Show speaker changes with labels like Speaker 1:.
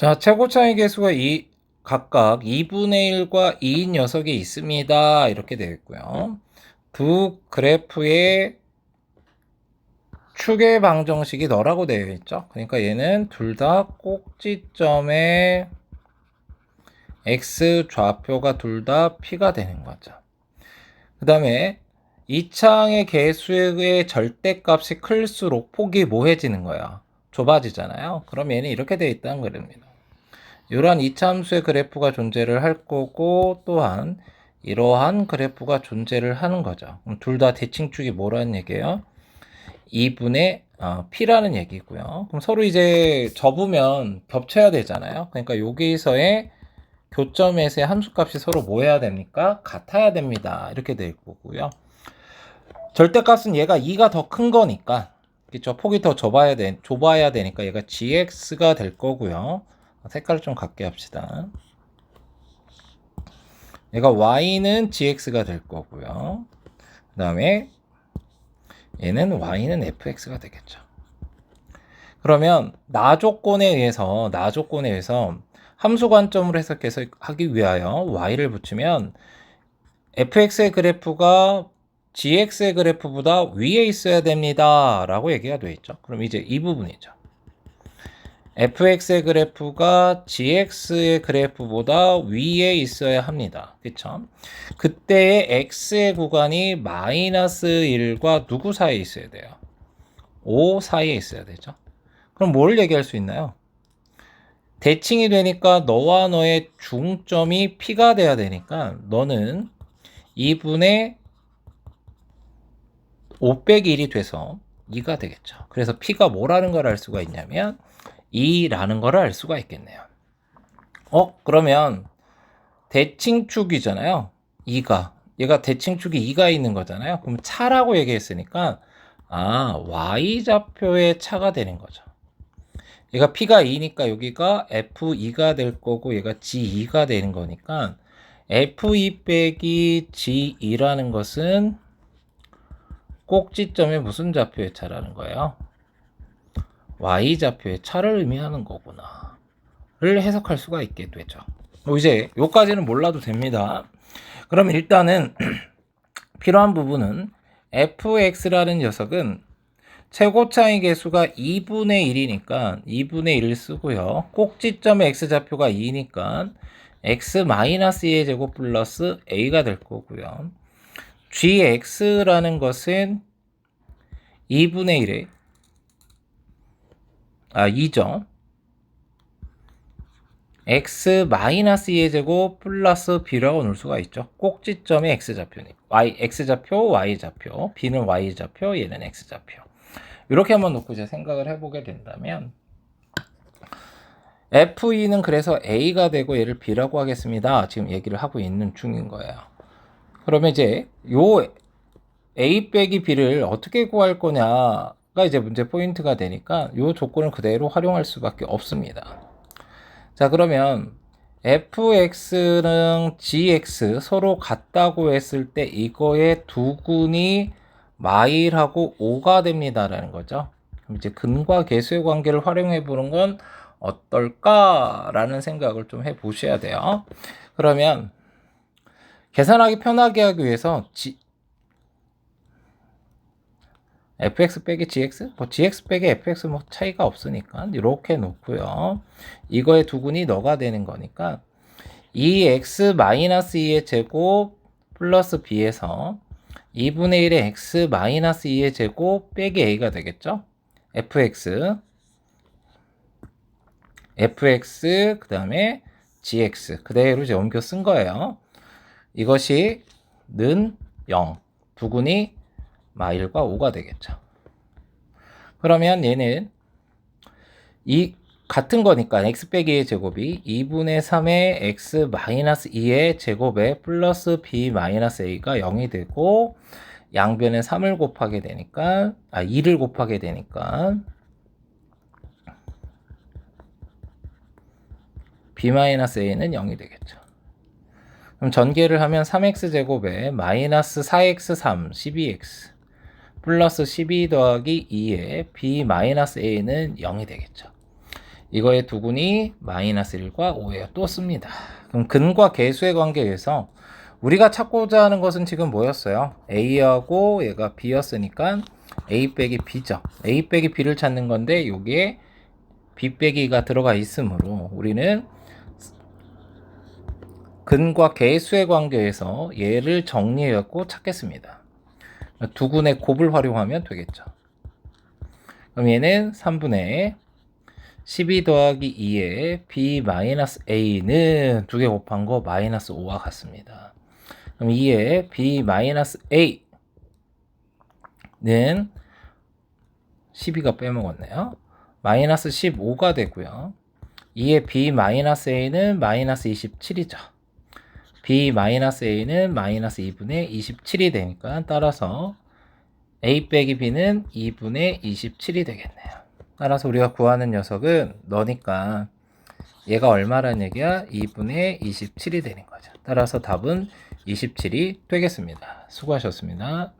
Speaker 1: 자, 최고 차이 계수가 이 각각 2분의 1과 2인 녀석이 있습니다. 이렇게 되어 있고요. 두 그래프의 축의 방정식이 너라고 되어 있죠. 그러니까 얘는 둘 다 꼭지점의 x 좌표가 둘 다 p가 되는 거죠. 그 다음에 이 창의 개수의 절대값이 클수록 폭이 뭐해지는 거야. 좁아지잖아요. 그럼 얘는 이렇게 되어 있다는 거입니다. 이러한 이차함수의 그래프가 존재를 할 거고 또한 이러한 그래프가 존재를 하는 거죠. 둘 다 대칭축이 뭐라는 얘기예요? 2분의 어, p라는 얘기고요. 그럼 서로 이제 접으면 겹쳐야 되잖아요. 그러니까 여기서의 교점에서의 함수값이 서로 뭐 해야 됩니까? 같아야 됩니다. 이렇게 될 거고요. 절대값은 얘가 2가 더 큰 거니까 그렇죠? 폭이 더 좁아야 돼, 좁아야 되니까 얘가 gx가 될 거고요. 색깔을 좀 갖게 합시다. 얘가 y는 gx가 될 거고요. 그 다음에 얘는 y는 fx가 되겠죠. 그러면 나 조건에 의해서 나 조건에 의해서 함수 관점으로 해석해서 하기 위하여 y를 붙이면 fx의 그래프가 gx의 그래프보다 위에 있어야 됩니다. 라고 얘기가 되어 있죠. 그럼 이제 이 부분이죠. Fx의 그래프가 gx의 그래프보다 위에 있어야 합니다. 그쵸? 그때의 x의 구간이 마이너스 1과 누구 사이에 있어야 돼요? 5 사이에 있어야 되죠. 그럼 뭘 얘기할 수 있나요? 대칭이 되니까 너와 너의 중점이 p가 돼야 되니까 너는 2분의 5 빼기 1이 돼서 2가 되겠죠. 그래서 p가 뭐라는 걸 알 수가 있냐면 2라는 걸 알 수가 있겠네요. 어? 그러면 대칭축이잖아요. 2가. 얘가 대칭축이 2가 있는 거잖아요. 그럼 차라고 얘기했으니까 아, y좌표의 차가 되는 거죠. 얘가 p가 2니까 여기가 f2가 될 거고 얘가 g2가 되는 거니까 f2 빼기 g2라는 것은 꼭지점의 무슨 좌표의 차라는 거예요? Y좌표의 차를 의미하는 거구나. 를 해석할 수가 있게 되죠. 뭐 이제 요까지는 몰라도 됩니다. 그럼 일단은 필요한 부분은 fx라는 녀석은 최고 차이 계수가 2분의 1이니까 2분의 1을 쓰고요. 꼭지점의 x좌표가 2니까 x-2의 제곱 플러스 a가 될 거고요. gx라는 것은 2분의 1에 아 2죠. x 마이너스 2의 제곱 플러스 b라고 놓을 수가 있죠. 꼭지점의 x좌표니 y x좌표, y좌표, b는 y좌표, 얘는 x좌표. 이렇게 한번 놓고 이제 생각을 해보게 된다면 f2는 그래서 a가 되고 얘를 b라고 하겠습니다. 지금 얘기를 하고 있는 중인 거예요. 그러면 이제 요 a 빼기 b를 어떻게 구할 거냐 가 이제 문제 포인트가 되니까 이 조건을 그대로 활용할 수밖에 없습니다. 자, 그러면 fx는 gx 서로 같다고 했을 때 이거의 두 군이 마일하고 5가 됩니다라는 거죠. 그럼 이제 근과 계수의 관계를 활용해 보는 건 어떨까라는 생각을 좀 해 보셔야 돼요. 그러면 계산하기 편하게 하기 위해서 fx 빼기 gx? 뭐 gx 빼기 fx 뭐 차이가 없으니까 이렇게 놓고요. 이거의 두근이 너가 되는 거니까 이 x 마이너스 2의 제곱 플러스 b에서 2분의 1의 x 마이너스 2의 제곱 빼기 a가 되겠죠? fx fx 그 다음에 gx 그대로 이제 옮겨 쓴 거예요. 이것이 는 0, 두근이 마일과 5가 되겠죠. 그러면 얘는 이 같은 거니까 x 빼기 의 제곱이 2분의 3의 x 마이너스 2의 제곱에 플러스 b 마이너스 a가 0이 되고 양변에 3을 곱하게 되니까 아 2를 곱하게 되니까 b 마이너스 a는 0이 되겠죠. 그럼 전개를 하면 3x 제곱에 마이너스 4x 3 12x 플러스 12 더하기 2에 b 마이너스 a는 0이 되겠죠. 이거의 두근이 마이너스 1과 5예요. 또 씁니다. 그럼 근과 계수의 관계에서 우리가 찾고자 하는 것은 지금 뭐였어요? A하고 얘가 B였으니까 A 빼기 B죠. A 빼기 B를 찾는 건데 여기에 B 빼기가 들어가 있으므로 우리는 근과 계수의 관계에서 얘를 정리해갖고 찾겠습니다. 두근의 곱을 활용하면 되겠죠. 그럼 얘는 3분의 12 더하기 2에 b 마이너스 a는 두 개 곱한 거 마이너스 5와 같습니다. 그럼 2에 b 마이너스 a는 12가 빼먹었네요. 마이너스 15가 되고요. 2에 b 마이너스 a는 마이너스 27이죠. B 마이너스 a는 마이너스 2분의 27이 되니까 따라서 a 빼기 b는 2분의 27이 되겠네요. 따라서 우리가 구하는 녀석은 너니까 얘가 얼마란 얘기야? 2분의 27이 되는 거죠. 따라서 답은 27이 되겠습니다. 수고하셨습니다.